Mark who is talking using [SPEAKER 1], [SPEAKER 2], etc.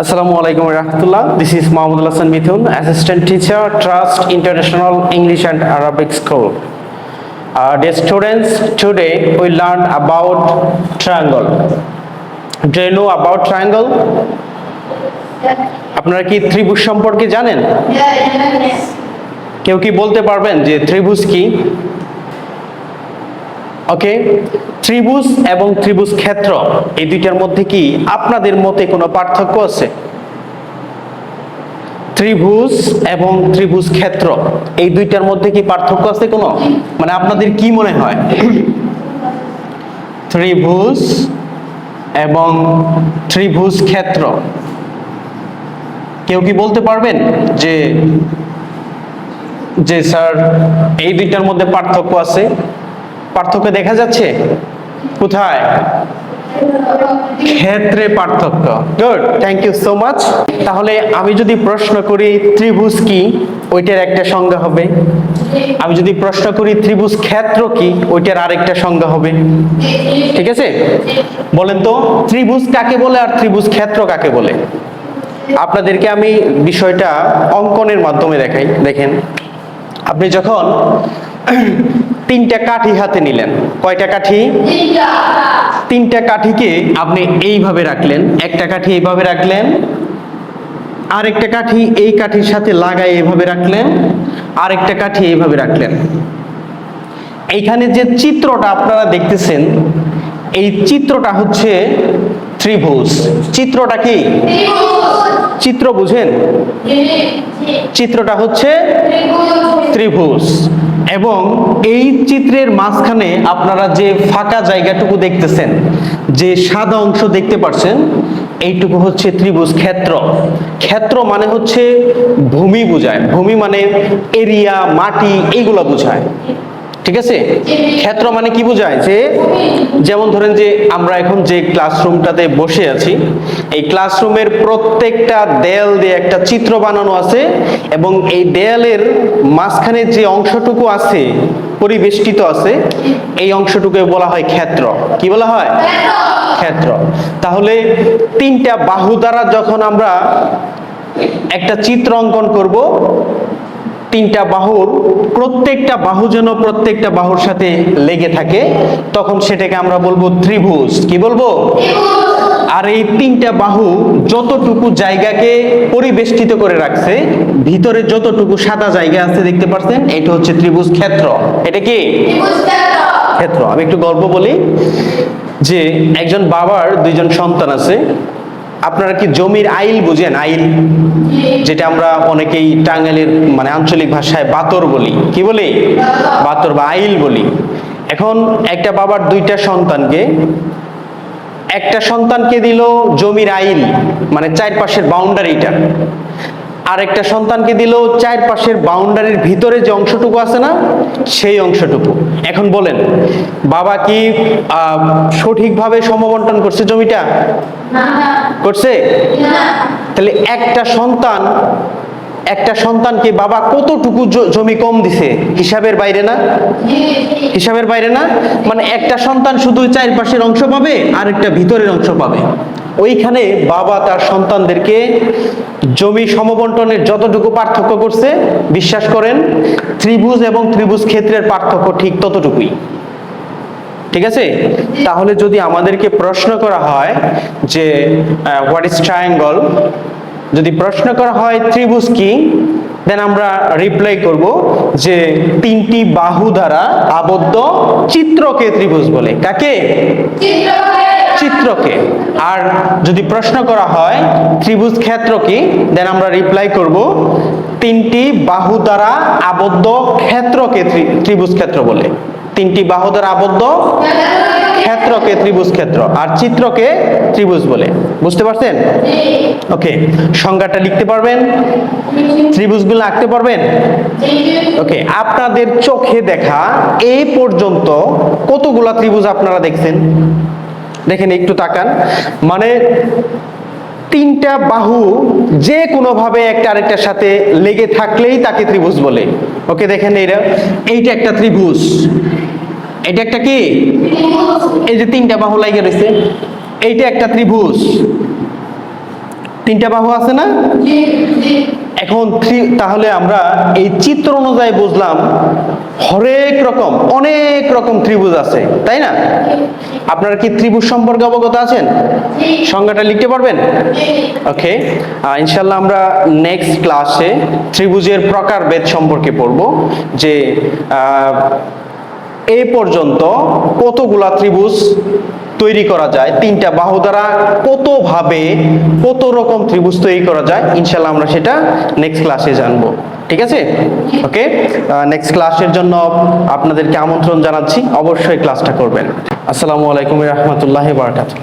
[SPEAKER 1] আসসালামু আলাইকুম রাহমাতুল্লাহ। This is Mohammad Hasan Mithun assistant teacher Trust International English and Arabic school day students today we learn about triangle day know about triangle আপনারা কি ত্রিভুজ সম্পর্কে জানেন? কেউ কি বলতে পারবেন যে ত্রিভুজ কি? ওকে ত্রিভুজ এবং ত্রিভুজ ক্ষেত্র, এই দুইটার মধ্যে কি আপনাদের মতে কোনো পার্থক্য আছে? ত্রিভুজ এবং ত্রিভুজ ক্ষেত্র, এই দুইটার মধ্যে কি পার্থক্য আছে কোনো? মানে আপনাদের কি মনে হয়? ত্রিভুজ এবং ত্রিভুজ ক্ষেত্র। কেউ কি বলতে পারবেন যে যে স্যার, এই দুইটার মধ্যে পার্থক্য আছে? পার্থক্য দেখা যাচ্ছে? কোথায়? ক্ষেত্রে পার্থক্য। Good thank you so much তাহলে আমি যদি প্রশ্ন করি ত্রিভুজ কি? ওইটার একটা সংজ্ঞা হবে। আমি যদি প্রশ্ন করি ত্রিভুজ ক্ষেত্র কি? ওইটার আরেকটা সংজ্ঞা হবে। ঠিক আছে? বলেন তো, ত্রিভুজ কাকে বলে আর ত্রিভুজ ক্ষেত্র কাকে বলে? আপনাদেরকে আমি বিষয়টা অঙ্কনের মাধ্যমে দেখাই। দেখেন, আপনি যখন তিনটা কাঠি হাতে নিলেন। কয়টা কাঠি? তিনটা। কাঠিকে আপনি এইভাবে রাখলেন একটা কাঠি এইভাবে রাখলেন আরেকটা কাঠি এই কাঠির সাথে লাগাই এভাবে রাখলেন আরেকটা কাঠি এইভাবে রাখলেন। এইখানে যে চিত্রটা আপনারা দেখতেছেন এই চিত্রটা হচ্ছে ত্রিভুজ। চিত্রটা কি? চিত্র বুঝেন? চিত্রটা হচ্ছে ত্রিভুজ। এবং এই চিত্রের মাঝখানে আপনারা যে ফাঁকা জায়গাটুকু দেখতেছেন, যে সাদা অংশ দেখতে পাচ্ছেন এইটুকু হচ্ছে ত্রিভুজ ক্ষেত্র। ক্ষেত্র মানে হচ্ছে ভূমি বোঝায়। ভূমি মানে এরিয়া, মাটি, এইগুলো বোঝায়। ঠিক আছে? ক্ষেত্র মানে কি বোঝায়? যে যেমন ধরেন যে আমরা এখন যে ক্লাসরুমটাতে বসে আছি, এই ক্লাসরুমের প্রত্যেকটা দেয়াল দিয়ে একটা চিত্র বানানো আছে এবং এই দেয়ালের মাঝখানে যে অংশটুকু আছে, পরিবেষ্টিত আছে, এই অংশটুকু বলা হয় ক্ষেত্র। কি বলা হয়? ক্ষেত্র। তাহলে তিনটা বাহু দ্বারা যখন আমরা একটা চিত্র অঙ্কন করব তিনটা বাহুর প্রত্যেকটা বাহু যেন প্রত্যেকটা বাহুর সাথে লেগে থাকে তখন সেটাকে আমরা বলব ত্রিভুজ। কি বলব? আর এই তিনটা বাহু যতটুকু জায়গাকে পরিবেষ্টিত করে রাখছে ভিতরে যতটুকু সাদা জায়গা আছে দেখতে পাচ্ছেন এটা হচ্ছে ত্রিভুজ ক্ষেত্র। এটা কি? ক্ষেত্র। আমি একটু গল্প বলি যে একজন বাবার দুইজন সন্তান আছে আপনারা কি জমির আইল বুঝেন? আইল, যেটা আমরা অনেকেই টাঙ্গাইলের মানে আঞ্চলিক ভাষায় বাতর বলি। কি বলি? বাতর বা আইল বলি। এখন একটা বাবার দুইটা সন্তানকে, একটা সন্তানকে দিল জমির আইল মানে চারপাশের বাউন্ডারিটা আর একটা সন্তানকে দিল চারপাশের বাউন্ডারির ভিতরে যে অংশটুকু আছে না, সেই অংশটুকু। এখন বলেন, বাবা কি সঠিকভাবে সমবন্টন করছে জমিটা? করছে? তাহলে একটা সন্তান, একটা সন্তানকে বাবা কতটুকু জমি কম দিছে? হিসাবের বাইরে না? হিসাবের বাইরে না? মানে একটা সন্তান শুধু চারপাশের অংশ পাবে আর একটা ভিতরের অংশ পাবে। ওইখানে বাবা তার সন্তানদেরকে জমি সমবন্টনের যতটুকু পার্থক্য করছে, বিশ্বাস করেন, ত্রিভুজ এবং ত্রিভুজ ক্ষেত্রের পার্থক্য ঠিক ততটুকুই। ঠিক আছে? তাহলে যদি আমাদেরকে প্রশ্ন করা হয় যে হোয়াট ইজ ট্রায়াঙ্গল যদি প্রশ্ন করা হয় ত্রিভুজ কি দেন আমরা রিপ্লাই করব যে তিনটি বাহু দ্বারা আবদ্ধ চিত্রকে ত্রিভুজ বলে। কাকে? চিত্রকে। আর যদি প্রশ্ন করা হয়, ত্রিভুজ ক্ষেত্র কি? দেন আমরা রিপ্লাই করব, তিনটি বাহু দ্বারা আবদ্ধ ক্ষেত্রকে ত্রি- ত্রিভুজ ক্ষেত্র বলে। তিনটি বাহু দ্বারা আবদ্ধ ক্ষেত্রকে ত্রিভুজ ক্ষেত্র, আর চিত্রকে ত্রিভুজ বলে। বুঝতে পারছেন? ওকে, সংজ্ঞাটা লিখতে পারবেন? ত্রিভুজগুলো আঁকতে পারবেন? ওকে, আপনাদের চোখে দেখা এই পর্যন্ত কতগুলা ত্রিভুজ আপনারা দেখছেন? দেখেন একটু তাকান। মানে তিনটা বাহু যে কোনোভাবে একটা আরেকটার সাথে লেগে থাকলেই তাকে ত্রিভুজ বলে। ওকে, দেখেন এইটা। এইটা একটা ত্রিভুজ। এটা একটা কি? এই যে তিনটা বাহু লাগিয়ে রয়েছে। এইটা একটা ত্রিভুজ। তিনটা বাহু আছে না? এখন তাহলে আমরা এই চিত্র অনুযায়ী বুঝলাম হরেক রকম, অনেক রকম ত্রিভুজ আছে, তাই না? আপনারা কি ত্রিভুজ সম্পর্কে অবগত আছেন? সংজ্ঞাটা লিখতে পারবেন? ওকে ইনশাল্লাহ আমরা নেক্সট ক্লাসে ত্রিভুজের প্রকারভেদ সম্পর্কে পড়ব, যে এই পর্যন্ত কতগুলা ত্রিভুজ তৈরি করা যায়, তিনটা বাহু দ্বারা কতভাবে কত রকম ত্রিভুজ তৈরি করা যায় ইনশাল্লাহ আমরা সেটা নেক্সট ক্লাসে জানব। ঠিক আছে? ওকে নেক্সট ক্লাসের জন্য আপনাদেরকে আমন্ত্রণ জানাচ্ছি। অবশ্যই ক্লাসটা করবেন। আসসালামু আলাইকুম রহমতুল্লাহ বারকাতুহ।